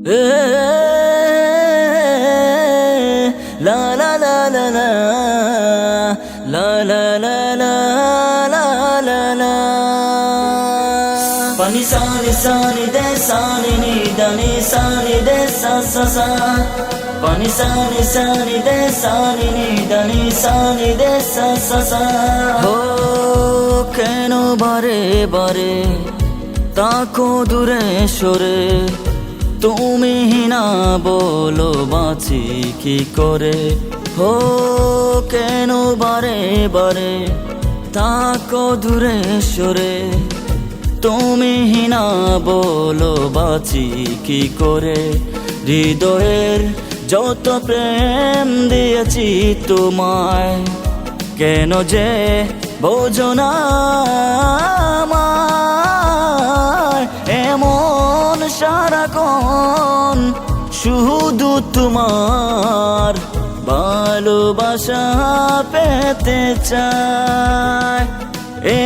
লা লা লা লা লা লা লা লা লা লা লা লা de sani ni da ni sani de sa sa sa Pani sani sani de sani ni da ni sani de sa sa sa ও কেন বারে বারে তাকো দূরে সরে তুমি না বলো বাঁচি কি করে? হো, কেন বারে বারে তাকো দূরে সরে? তুমি না বলো বাঁচি কি করে? হৃদয়ের যত প্রেম দিয়েছি তোমায়, কেন যে বোঝো না? এমন সারাক্ষণ শুধু তোমার ভালোবাসা পেতে চায়।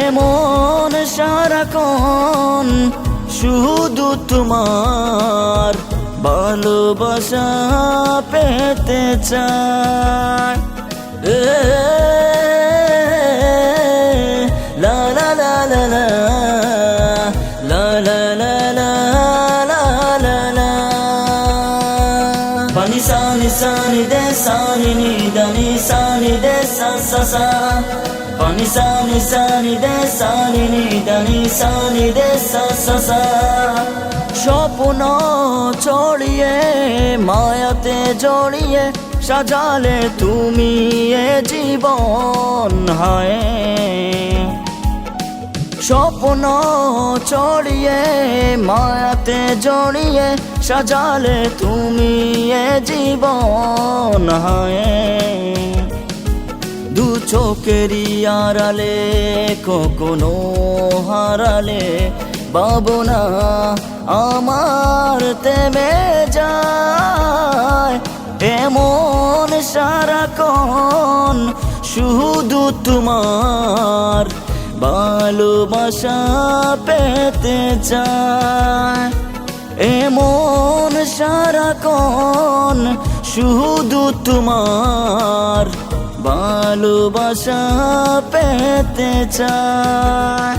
এমন সারাক্ষণ শুধু তোমার ভালোবাসা পেতে চায়। Sani ni da ni sani de sa sa sa Pani sani sani de sani ni da ni sani de sa sa sa স্বপ্ন ছড়িয়ে মায়াতে জড়িয়ে সাজালে তুমি এ জীবন হয় স্বপ্ন ছড়িয়ে মায়াতে জড়িয়ে সাজালে তুমি এ জীবন হয়। দু চোখেরই আড়ালে কখনো হারালে বাবনা আমার তেমে যায়। এমন সারাক্ষণ শুধু তোমার ভালোবাসা পেতে চায়। এমন সারাক্ষণ শুধু তোমার ভালোবাসা পেতে চায়।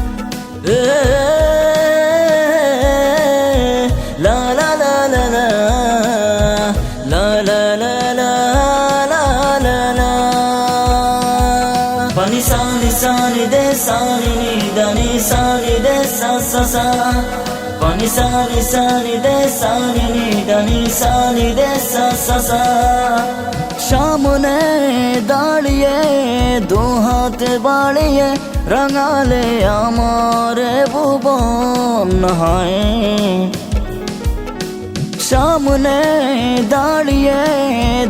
লা লা সাসা পানি সানি সানি দে সানি নি ডানি সানি দে সাসা সামনে দাঁড়িয়ে দু হাতে বাড়িয়ে রঙালে আমার ভুবন হয় সামনে দাঁড়িয়ে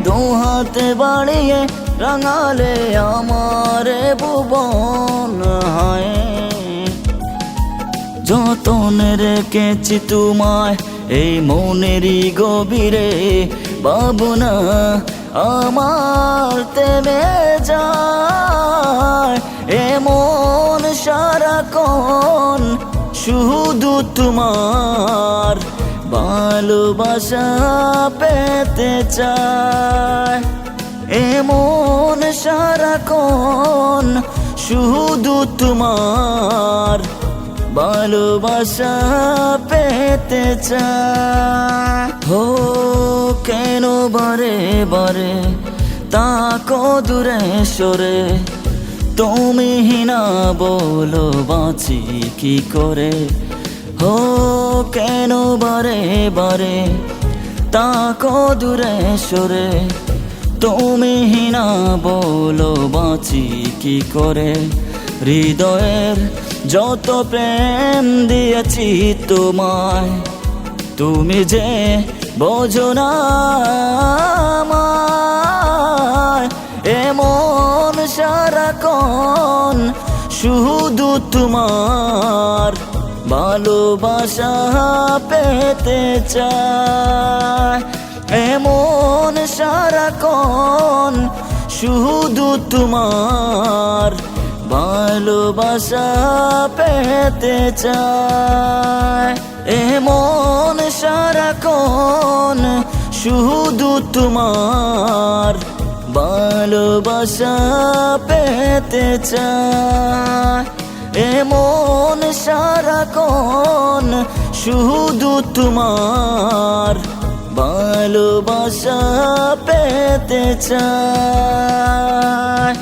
দু হাতে বাড়িয়ে রঙালে আমার ভুবন হয় যতন রেখেছি তোমায়, এই মনেরই গভীরে বাবনা আমার তেমে যায়। এমন সারাক্ষণ শুধু তোমার ভালোবাসা পেতে চায় এমন সারাক্ষণ শুধু তোমার ভালোবাসা পেতে চায়। হো, কেন বারে বারে তাকো দূরে সরে? তুমি না বলো, বাঁচি কি করে? হো, কেন বারে বারে তাকো দূরে সরে? তুমি না বলো, বাঁচি কি করে? হৃদয়ের যত প্রেম দিয়েছি তোমায়, তুমি যে বোঝো না? এমন সারাক্ষণ শুধু তোমার ভালোবাসা পেতে চায় এমন সারাক্ষণ শুধু তোমার ভালোবাসা পেতে চায়। এমন সারাক্ষণ শুধু তোমার ভালোবাসা পেতে চায়। এমন সারাক্ষণ শুধু তোমার ভালোবাসা পেতে চায়।